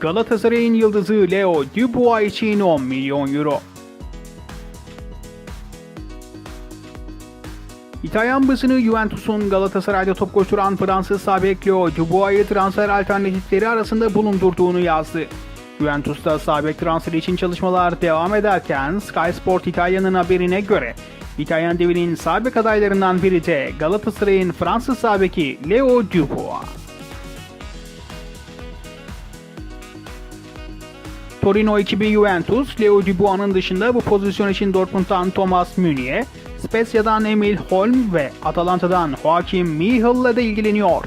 Galatasaray'ın yıldızı Leo Dubois için 10 milyon euro. İtalyan basını Juventus'un Galatasaray'da top koşturan Fransız sağ bek Leo Dubois'ı transfer alternatifleri arasında bulundurduğunu yazdı. Juventus'ta sağ bek transferi için çalışmalar devam ederken Sky Sport İtalya'nın haberine göre İtalyan devinin sağ bek adaylarından biri de Galatasaray'ın Fransız sağ beki Leo Dubois. Torino ekibi Juventus, Leo Dubois'ın dışında bu pozisyon için Dortmund'dan Thomas Meunier, Spezia'dan Emil Holm ve Atalanta'dan Joachim Michel'le de ilgileniyor.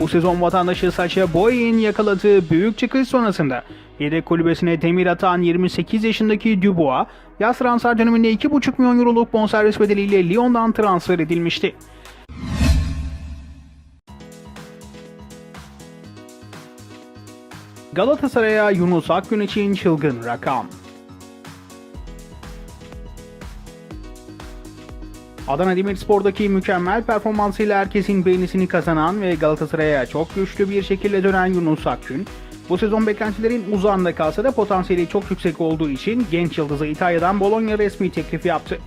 Bu sezon vatandaşı Sacha Boey'in yakaladığı büyük çıkış sonrasında yedek kulübesine demir atan 28 yaşındaki Dubois, yaz transfer döneminde 2,5 milyon euroluk bonservis bedeliyle Lyon'dan transfer edilmişti. Galatasaray'a Yunus Akgün için çılgın rakam. Adana Demirspor'daki mükemmel performansıyla herkesin beğenisini kazanan ve Galatasaray'a çok güçlü bir şekilde dönen Yunus Akgün, bu sezon beklentilerin uzağında kalsa da potansiyeli çok yüksek olduğu için genç yıldızı İtalya'dan Bologna resmi teklif yaptı.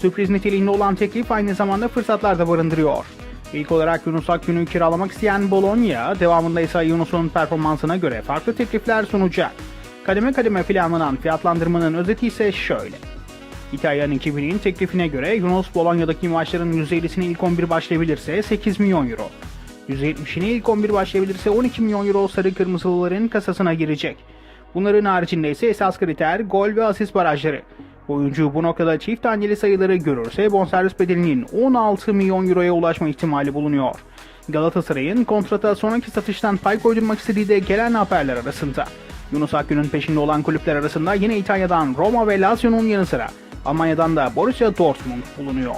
Sürpriz niteliğinde olan teklif aynı zamanda fırsatlar da barındırıyor. İlk olarak Yunus Akgün'ü kiralamak isteyen Bologna, devamında ise Yunus'un performansına göre farklı teklifler sunacak. Kademe kademe planlanan fiyatlandırmanın özeti ise şöyle. İtalyan ekibinin teklifine göre Yunus Bologna'daki maçların %50'sine ilk 11 başlayabilirse 8 milyon euro. %70'ine ilk 11 başlayabilirse 12 milyon euro sarı kırmızılıların kasasına girecek. Bunların haricinde ise esas kriter gol ve asist barajları. Oyuncu bu noktada çift taneli sayıları görürse bonservis bedelinin 16 milyon euroya ulaşma ihtimali bulunuyor. Galatasaray'ın kontrata sonraki satıştan pay koydurmak istediği de gelen haberler arasında. Yunus Akgün'ün peşinde olan kulüpler arasında yine İtalya'dan Roma ve Lazio'nun yanı sıra Almanya'dan da Borussia Dortmund bulunuyor.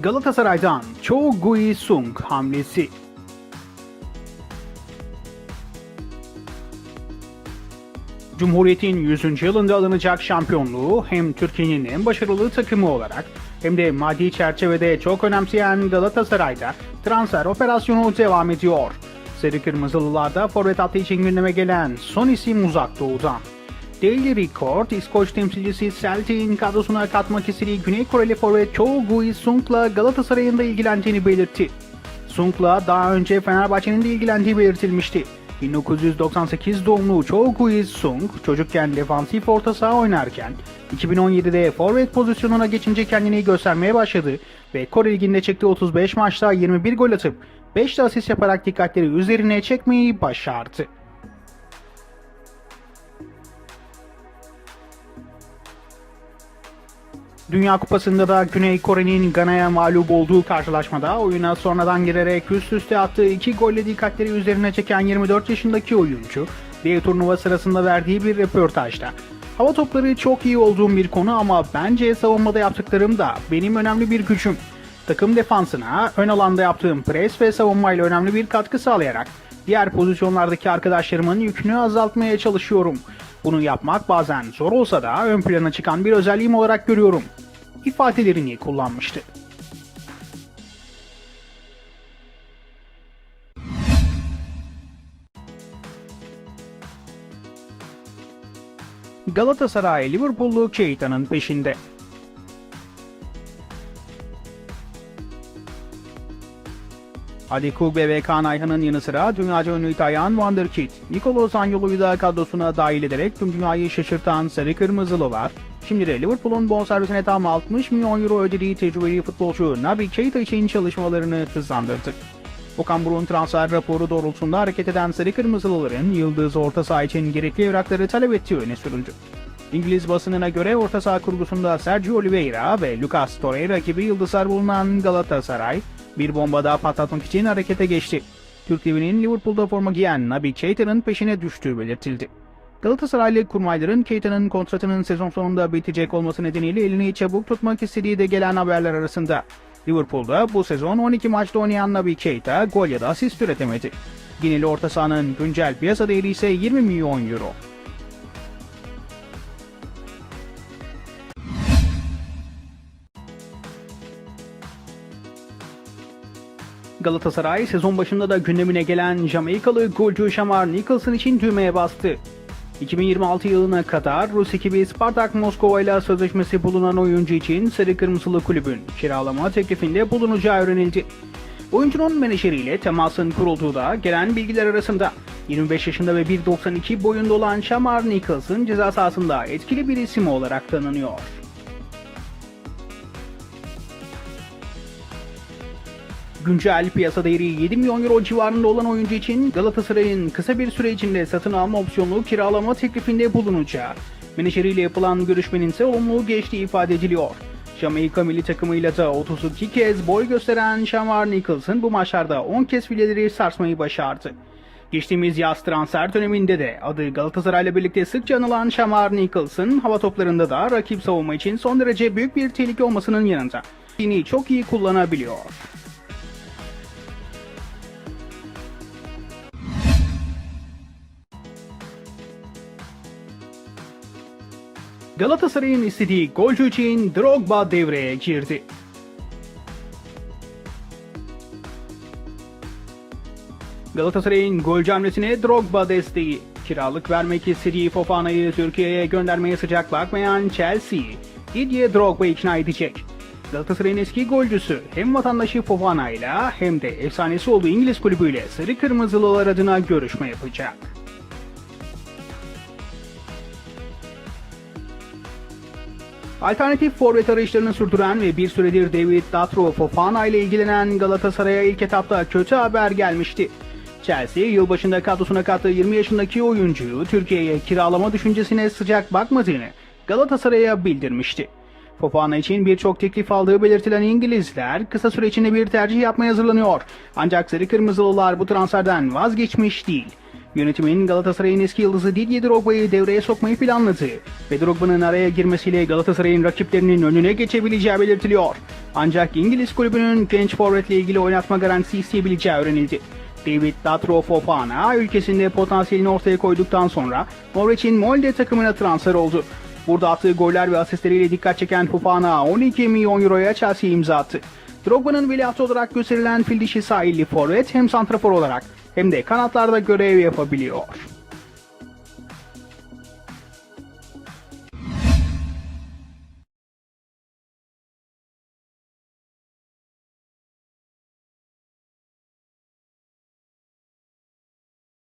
Galatasaray'dan Cho Gui-sung hamlesi Cumhuriyet'in 100. yılında alınacak şampiyonluğu hem Türkiye'nin en başarılı takımı olarak hem de maddi çerçevede çok önemseyen Galatasaray'da transfer operasyonu devam ediyor. Sarı Kırmızılılarda forvet hattı için gündeme gelen son isim uzak doğudan. Daily Record, İskoç temsilcisi Celtic'in kadrosuna katmak istediği Güney Koreli forvet Cho Gui-sung'la Galatasaray'ın da ilgilendiğini belirtti. Sung'la daha önce Fenerbahçe'nin de ilgilendiği belirtilmişti. 1998 doğumlu Cho Gui-sung çocukken defansif orta saha oynarken 2017'de forvet pozisyonuna geçince kendini göstermeye başladı ve Kore Ligi'nde çıktığı 35 maçta 21 gol atıp 5 de asist yaparak dikkatleri üzerine çekmeyi başardı. Dünya Kupası'nda da Güney Kore'nin Gana'ya mağlup olduğu karşılaşmada oyuna sonradan girerek üst üste attığı iki golle dikkatleri üzerine çeken 24 yaşındaki oyuncu, bir turnuva sırasında verdiği bir röportajda Hava topları çok iyi olduğum bir konu ama bence savunmada yaptıklarım da benim önemli bir gücüm. Takım defansına ön alanda yaptığım pres ve savunmayla önemli bir katkı sağlayarak diğer pozisyonlardaki arkadaşlarımın yükünü azaltmaya çalışıyorum. Bunu yapmak bazen zor olsa da ön plana çıkan bir özelliğim olarak görüyorum. ifadelerini kullanmıştı. Galatasaray Liverpool'lu Keita'nın peşinde. Ali Kugbe ve Kaan Ayhan'ın yanı sıra dünyaca ünlü İtalyan Wonderkid, Nicolo Zaniolo'yu da kadrosuna dahil ederek tüm dünyayı şaşırtan Sarı Kırmızılılar, şimdi de Liverpool'un bonservisine tam 60 milyon euro ödediği tecrübeli futbolcu Naby Keita için çalışmalarını hızlandırdı. Okan Buruk'un transfer raporu doğrultusunda hareket eden Sarı Kırmızılıların Yıldız orta saha için gerekli evrakları talep ettiği öne sürüldü. İngiliz basınına göre orta saha kurgusunda Sergio Oliveira ve Lucas Torreira gibi yıldızlar bulunan Galatasaray, bir bomba daha patlatmak için harekete geçti. Türk TV'nin Liverpool'da forma giyen Naby Keita'nın peşine düştüğü belirtildi. Galatasaraylı kurmayların Keita'nın kontratının sezon sonunda bitecek olması nedeniyle elini çabuk tutmak istediği de gelen haberler arasında. Liverpool'da bu sezon 12 maçta oynayan Naby Keita gol ya da asist üretemedi. Gineli orta sahanın güncel piyasa değeri ise 20 milyon euro. Galatasaray sezon başında da gündemine gelen Jamaikalı golcü Shamar Nicholson için düğmeye bastı. 2026 yılına kadar Rus ekibi Spartak Moskova ile sözleşmesi bulunan oyuncu için Sarı Kırmızılı kulübün kiralama teklifinde bulunacağı öğrenildi. Oyuncunun menajeriyle temasın kurulduğu da gelen bilgiler arasında 25 yaşında ve 1.92 boyunda olan Shamar Nicholson ceza sahasında etkili bir isim olarak tanınıyor. Güncel piyasa değeri 7 milyon euro civarında olan oyuncu için Galatasaray'ın kısa bir süre içinde satın alma opsiyonlu kiralama teklifinde bulunacağı, menajeriyle yapılan görüşmenin ise olumlu geçtiği ifade ediliyor. Jamaika milli takımıyla da 32 kez boy gösteren Shamar Nicholson bu maçlarda 10 kez fileleri sarsmayı başardı. Geçtiğimiz yaz transfer döneminde de adı Galatasaray'la birlikte sıkça anılan Shamar Nicholson hava toplarında da rakip savunma için son derece büyük bir tehlike olmasının yanında yine çok iyi kullanabiliyor. Galatasaray'ın istediği golcü için Drogba devreye girdi. Galatasaray'ın golcü hamlesine Drogba desteği. Kiralık vermek istediği Fofana'yı Türkiye'ye göndermeye sıcak bakmayan Chelsea, Didier Drogba'yı ikna edecek. Galatasaray'ın eski golcüsü hem vatandaşı Fofana hem de efsanesi olduğu İngiliz kulübüyle Sarı Kırmızılılar adına görüşme yapacak. Alternatif forvet arayışlarını sürdüren ve bir süredir David Datro Fofana ile ilgilenen Galatasaray'a ilk etapta kötü haber gelmişti. Chelsea yılbaşında kadrosuna kattığı 20 yaşındaki oyuncuyu Türkiye'ye kiralama düşüncesine sıcak bakmadığını Galatasaray'a bildirmişti. Fofana için birçok teklif aldığı belirtilen İngilizler kısa süre içinde bir tercih yapmaya hazırlanıyor. Ancak Sarı Kırmızılılar bu transferden vazgeçmiş değil. Yönetimin Galatasaray'ın eski yıldızı Didier Drogba'yı devreye sokmayı planladığı ve Drogba'nın araya girmesiyle Galatasaray'ın rakiplerinin önüne geçebileceği belirtiliyor. Ancak İngiliz kulübünün genç forvetle ilgili oynatma garantisi isteyebileceği öğrenildi. David Datro Fofana ülkesinde potansiyelini ortaya koyduktan sonra Norveç'in Molde takımına transfer oldu. Burada attığı goller ve asistleriyle dikkat çeken Fofana 12 milyon euroya Chelsea'ye imza attı. Drogba'nın veliahtı olarak gösterilen fil dişi sahilli forvet hem santrafor olarak hem de kanatlarda görev yapabiliyor.